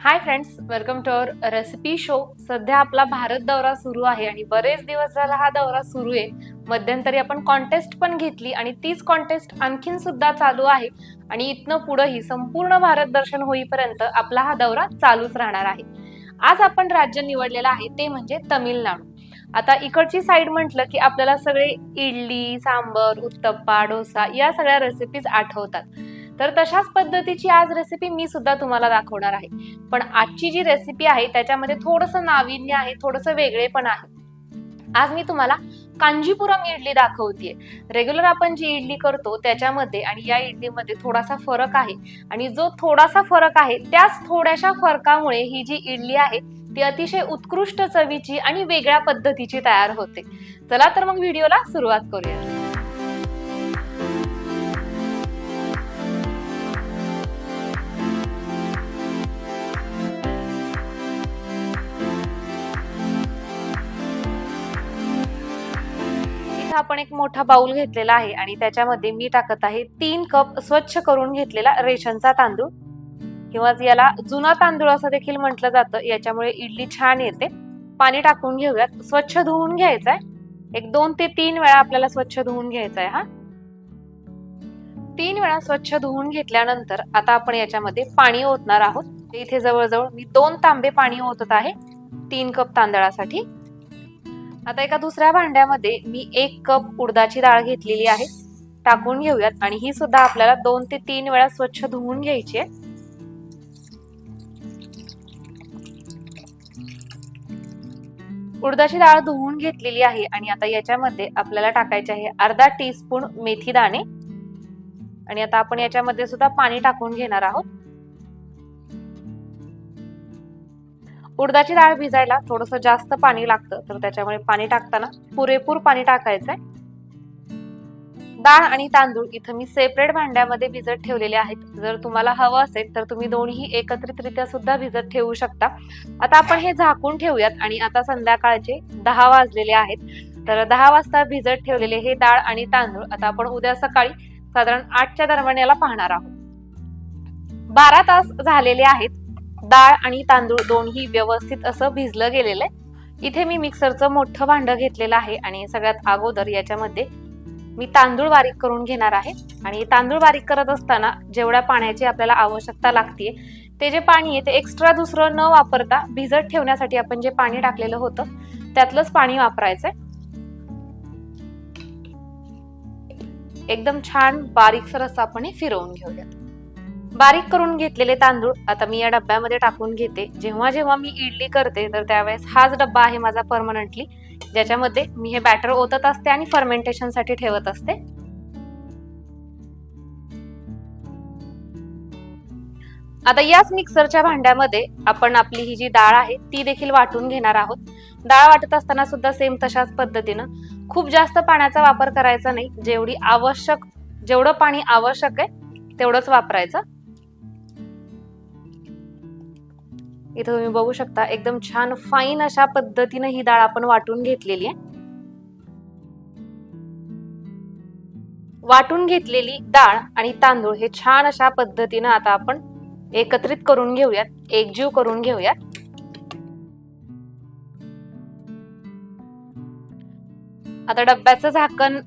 Hi friends welcome to our recipe show सध्या आपला भारत दौरा सुरू आहे आणि बरेच दिवस झाला हा दौरा सुरू आहे. मध्यंतरी आपण कॉन्टेस्ट पण घेतली आणि तीच कॉन्टेस्ट आणखीन सुद्धा चालू आहे. आणि इथनं पुढंही संपूर्ण भारत दर्शन होईपर्यंत आपला हा दौरा चालूच राहणार आहे. आज आपण राज्य निवडलेलं आहे ते म्हणजे तमिळनाडू. आता इकडची साईड म्हटलं की आपल्याला सगळे इडली सांबर उत्तप्पा डोसा या सगळ्या रेसिपीज आठवतात. तर तशाच पद्धतीची आज रेसिपी मी सुद्धा तुम्हाला दाखवणार आहे. पण आजची जी रेसिपी आहे त्याच्यामध्ये थोडंसं नाविन्य आहे थोडंसं वेगळे पण आहे. आज मी तुम्हाला कांजीपुरम इडली दाखवतेय. रेग्युलर आपण जी इडली करतो त्याच्यामध्ये आणि या इडलीमध्ये थोडासा फरक आहे. आणि जो थोडासा फरक आहे त्याच थोड्याशा फरकामुळे ही जी इडली आहे ती अतिशय उत्कृष्ट चवीची आणि वेगळ्या पद्धतीची तयार होते. चला तर मग व्हिडिओला सुरुवात करूया. इथं आपण एक मोठा बाउल घेतलेला आहे आणि त्याच्यामध्ये मी टाकत आहे तीन कप स्वच्छ करून घेतलेला रेशनचा तांदूळ. किंवा याला जुना तांदूळ असं देखील म्हटलं जातं याच्यामुळे इडली छान येते. पाणी टाकून घेऊयात. स्वच्छ धुवून घ्यायचं आहे एक दोन ते तीन वेळा आपल्याला स्वच्छ धुवून घ्यायचा आहे हा. तीन वेळा स्वच्छ धुवून घेतल्यानंतर आता आपण याच्यामध्ये पाणी ओतणार आहोत. इथे जवळजवळ मी दोन तांबे पाणी ओतत आहे तीन कप तांदळासाठी. आता एका दुसऱ्या भांड्यामध्ये मी एक कप उडदाची डाळ घेतलेली आहे. टाकून घेऊयात. आणि ही सुद्धा आपल्याला दोन ते तीन वेळा स्वच्छ धुवून घ्यायची आहे. उडदाची डाळ धुवून घेतलेली आहे आणि आता याच्यामध्ये आपल्याला टाकायचे आहे अर्धा टीस्पून मेथी दाणे आणि आता आपण याच्यामध्ये सुद्धा पाणी टाकून घेणार आहोत. उडदाची डाळ भिजायला थोडस जास्त पाणी लागतं तर त्याच्यामुळे पाणी टाकताना पुरेपूर पाणी टाकायचंय. डाळ आणि तांदूळ इथं मी सेपरेट भांड्यामध्ये भिजत ठेवलेले आहेत. जर तुम्हाला हवं असेल तर तुम्ही दोन्ही एकत्रितरित्या सुद्धा भिजत ठेवू शकता. आता आपण हे झाकून ठेवूयात आणि आता संध्याकाळचे दहा वाजलेले आहेत. तर दहा वाजता भिजत ठेवलेले हे डाळ आणि तांदूळ आता आपण उद्या सकाळी साधारण आठच्या दरम्यान याला पाहणार आहोत. बारा तास झालेले आहेत. डाळ आणि तांदूळ दोन्ही व्यवस्थित असं भिजलं गेलेलं आहे. इथे मी मिक्सरचं मोठं भांडं घेतलेलं आहे आणि सगळ्यात अगोदर याच्यामध्ये मी तांदूळ बारीक करून घेणार आहे. आणि तांदूळ बारीक करत असताना जेवढ्या पाण्याची आपल्याला आवश्यकता लागते ते जे पाणी आहे ते एक्स्ट्रा दुसरं न वापरता भिजत ठेवण्यासाठी आपण जे पाणी टाकलेलं होतं त्यातलंच पाणी वापरायचंय. एकदम छान बारीकसर असं आपण हे फिरवून घेऊयात. बारीक करून घेतलेले तांदूळ आता मी या डब्यामध्ये टाकून घेते. जेव्हा जेव्हा मी इडली करते तर त्यावेळेस हाच डब्बा आहे माझा परमनंटली ज्याच्यामध्ये मी हे बॅटर ओतत असते आणि फर्मेंटेशनसाठी ठेवत असते. आता याच मिक्सरच्या भांड्यामध्ये आपण आपली ही जी डाळ आहे ती देखील वाटून घेणार आहोत. डाळ वाटत असताना सुद्धा सेम तशाच पद्धतीनं खूप जास्त पाण्याचा वापर करायचा नाही. जेवढी आवश्यक जेवढं पाणी आवश्यक आहे तेवढंच वापरायचं. इथं तुम्ही बघू शकता एकदम छान फाईन अशा पद्धतीने ही डाळ आपण वाटून घेतलेली आहे. वाटून घेतलेली डाळ आणि तांदूळ हे छान अशा पद्धतीनं आता आपण एकत्रित करून घेऊयात एकजीव करून घेऊयात. आता डब्याचं झाकण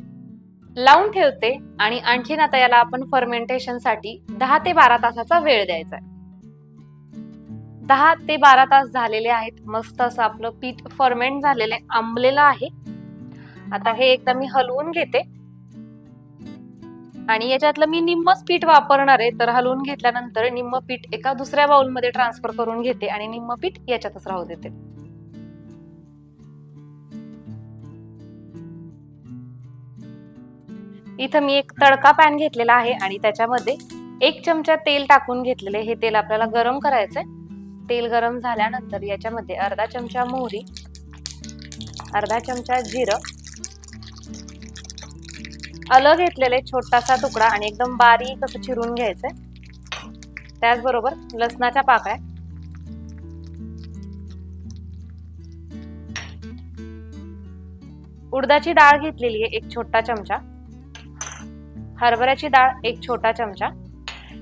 लावून ठेवते आणि आणखीन आता याला आपण फर्मेंटेशनसाठी दहा ते बारा तासाचा वेळ द्यायचा आहे. दहा ते बारा तास झालेले आहेत. मस्त असं आपलं पीठ फर्मेंट झालेलं आहे. आंबलेलं आहे. आता हे एकदा मी हलवून घेते. आणि याच्यातलं मी निम्मच पीठ वापरणार आहे. तर हलवून घेतल्यानंतर निम्म पीठ एका दुसऱ्या बाउलमध्ये ट्रान्सफर करून घेते आणि निम्म पीठ याच्यातच राहू देते. इथं मी एक तडका पॅन घेतलेला आहे आणि त्याच्यामध्ये एक चमचा तेल टाकून घेतलेले हे तेल आपल्याला गरम करायचंय. तेल गरम झाल्यानंतर याच्यामध्ये अर्धा चमचा मोहरी अर्धा चमचा जिरं आलं घेतलेले छोटासा तुकडा आणि एकदम बारीक असं चिरून घ्यायचंय. त्याचबरोबर लसणाच्या पाकळ्या. उडदाची डाळ घेतलेली आहे एक छोटा चमचा. हरभऱ्याची डाळ एक छोटा चमचा.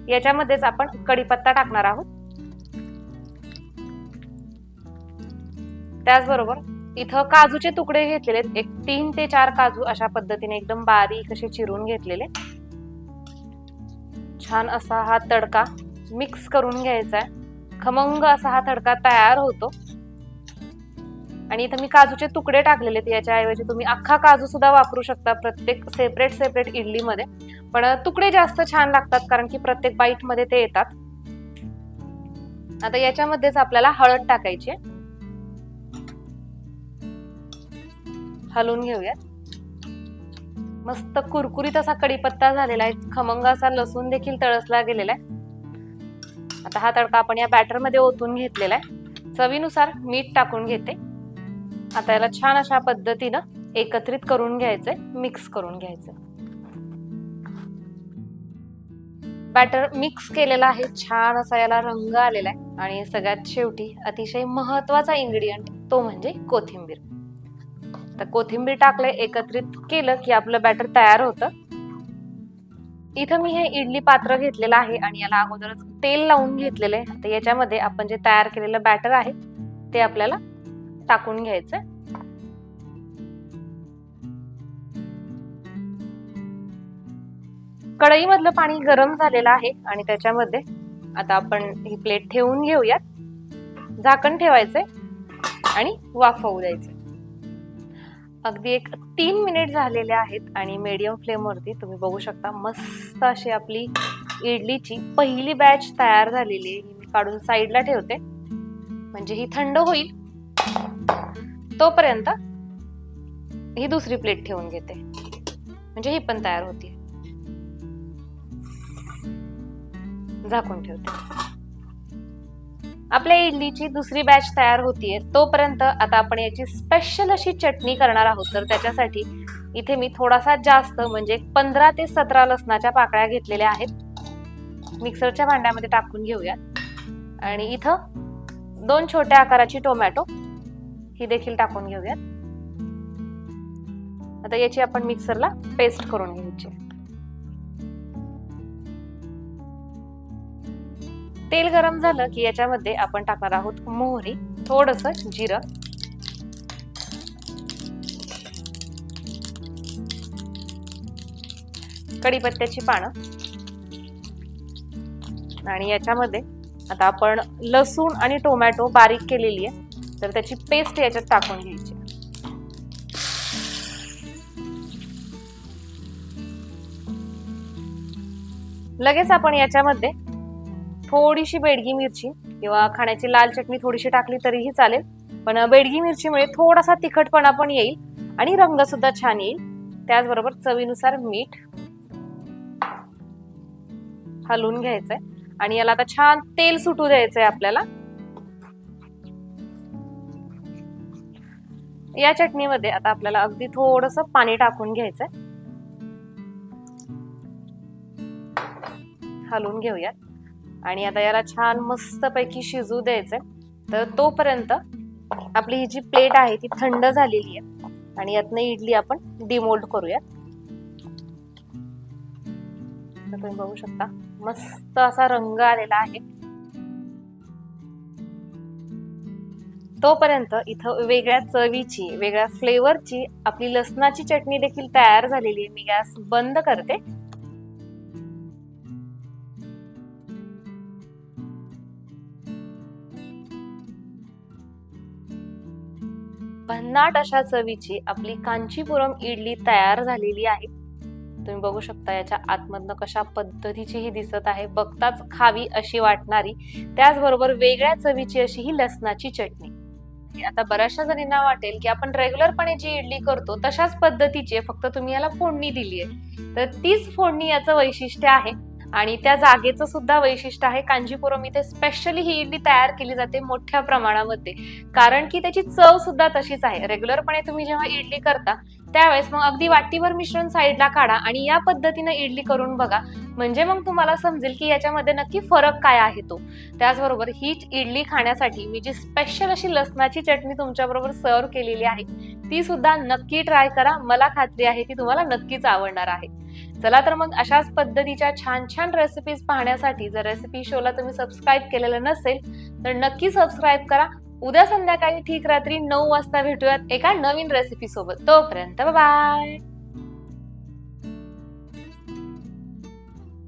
याच्यामध्येच आपण कढीपत्ता टाकणार आहोत. त्याचबरोबर इथं काजूचे तुकडे घेतलेले एक तीन ते चार काजू अशा पद्धतीने एकदम बारीक असे चिरून घेतलेले. छान असा हा तडका मिक्स करून घ्यायचा आहे. खमंग असा हा तडका तयार होतो. आणि इथं मी काजूचे तुकडे टाकलेले आहेत. याच्याऐवजी तुम्ही अख्खा काजू सुद्धा वापरू शकता प्रत्येक सेपरेट सेपरेट इडलीमध्ये. पण तुकडे जास्त छान लागतात कारण की प्रत्येक बाईटमध्ये ते येतात. आता याच्यामध्येच आपल्याला हळद टाकायची आहे. हलवून घेऊयात. मस्त कुरकुरीत असा कडीपत्ता झालेला आहे. खमंग असा लसूण देखील तळसला गेलेला आहे. आता हा तडका आपण या बॅटरमध्ये ओतून घेतलेला आहे. चवीनुसार मीठ टाकून घेते. आता याला छान अशा पद्धतीनं एकत्रित करून घ्यायचंय मिक्स करून घ्यायचंय. बॅटर मिक्स केलेला आहे. छान असा याला रंग आलेला आहे. आणि सगळ्यात शेवटी अतिशय महत्त्वाचा इन्ग्रेडियंट तो म्हणजे कोथिंबीर. तर कोथिंबीर टाकले एकत्रित केलं की आपलं बॅटर तयार होतं. इथं मी हे इडली पात्र घेतलेलं आहे आणि याला अगोदरच तेल लावून घेतलेलं आहे. तर याच्यामध्ये आपण जे तयार केलेलं बॅटर आहे ते आपल्याला टाकून घ्यायचं कढईमधलं पाणी गरम झालेलं आहे आणि त्याच्यामध्ये आता आपण ही प्लेट ठेवून घेऊयात. झाकण ठेवायचंय आणि वाफवू द्यायचं अगदी एक तीन मिनिट झालेले आहेत आणि मीडियम फ्लेमवरती तुम्ही बघू शकता मस्त अशी आपली इडलीची पहिली बॅच तयार झालेली आहे. मी काढून साईडला ठेवते. म्हणजे ही थंड होईल. तोपर्यंत ही दुसरी प्लेट ठेवून घेते. म्हणजे ही पण तयार होती झाकून ठेवते. आपल्या इडलीची दुसरी बॅच तयार होतीये. तोपर्यंत आता आपण याची स्पेशल अशी चटणी करणार आहोत. तर त्याच्यासाठी इथे मी थोडासा जास्त म्हणजे पंधरा ते सतरा लसणाच्या पाकळ्या घेतलेल्या आहेत. मिक्सरच्या भांड्यामध्ये टाकून घेऊयात. आणि इथं दोन छोट्या आकाराची टोमॅटो ही देखील टाकून घेऊयात. आता याची आपण मिक्सरला पेस्ट करून घ्यायची. तेल गरम झालं की याच्यामध्ये आपण टाकणार आहोत मोहरी थोडस जिरं. कढीपत्त्याची पानं. आणि याच्यामध्ये आता आपण लसूण आणि टोमॅटो बारीक केलेली आहे तर त्याची पेस्ट याच्यात टाकून घ्यायची. लगेच आपण याच्यामध्ये थोडीशी बेडगी मिरची किंवा खाण्याची लाल चटणी थोडीशी टाकली तरीही चालेल. पण बेडगी मिरचीमुळे थोडासा तिखटपणा पण येईल आणि रंग सुद्धा छान येईल. त्याचबरोबर चवीनुसार मीठ हलवून घ्यायचंय आणि याला आता छान तेल सुटू द्यायचंय आपल्याला. या चटणीमध्ये आता आपल्याला अगदी थोडस पाणी टाकून घ्यायचंय. हलवून घेऊयात. आणि आता याला छान मस्त पैकी शिजू द्यायचंय. तर तोपर्यंत आपली ही जी प्लेट आहे ती थंड झालेली आहे. आणि यातनं इडली आपण डिमोल्ड करूयात. तुम्ही बघू शकता मस्त असा रंग आलेला आहे. तोपर्यंत इथं वेगळ्या चवीची वेगळ्या फ्लेवरची आपली लसणाची चटणी देखील तयार झालेली आहे. मी गॅस बंद करते. भन्नाट अशा चवीची आपली कांचीपुरम इडली तयार झालेली आहे. तुम्ही बघू शकता याच्या आतमधनं कशा पद्धतीची ही दिसत आहे. बघताच खावी अशी वाटणारी त्याचबरोबर वेगळ्या चवीची अशी ही लसणाची चटणी. आता बऱ्याचशा जणींना वाटेल की आपण रेग्युलरपणे जी इडली करतो तशाच पद्धतीची फक्त तुम्ही याला फोडणी दिली आहे तर तीच फोडणी याचं वैशिष्ट्य आहे. आणि त्या जागेचं सुद्धा वैशिष्ट्य आहे कांजीपुरम इथे स्पेशली ही इडली तयार केली जाते मोठ्या प्रमाणामध्ये. कारण की त्याची चव सुद्धा तशीच आहे. रेग्युलरपणे तुम्ही जेव्हा इडली करता त्यावेळेस मग अगदी वाटीभर मिश्रण साईडला काढा आणि या पद्धतीनं इडली करून बघा. म्हणजे मग तुम्हाला समजेल की याच्यामध्ये नक्की फरक काय आहे तो. त्याचबरोबर ही इडली खाण्यासाठी मी जी स्पेशल अशी लसणाची चटणी तुमच्याबरोबर सर्व केलेली आहे ती सुद्धा नक्की ट्राय करा. मला खात्री आहे ती तुम्हाला नक्कीच आवडणार आहे. चला तर मग अशाच पद्धतीच्या छान छान रेसिपीज पाहण्यासाठी जर रेसिपी शोला तुम्ही सबस्क्राईब केलेलं नसेल तर नक्की सबस्क्राईब करा. उद्या संध्याकाळी ठीक रात्री नऊ वाजता भेटूयात एका नवीन रेसिपी सोबत. तोपर्यंत बाय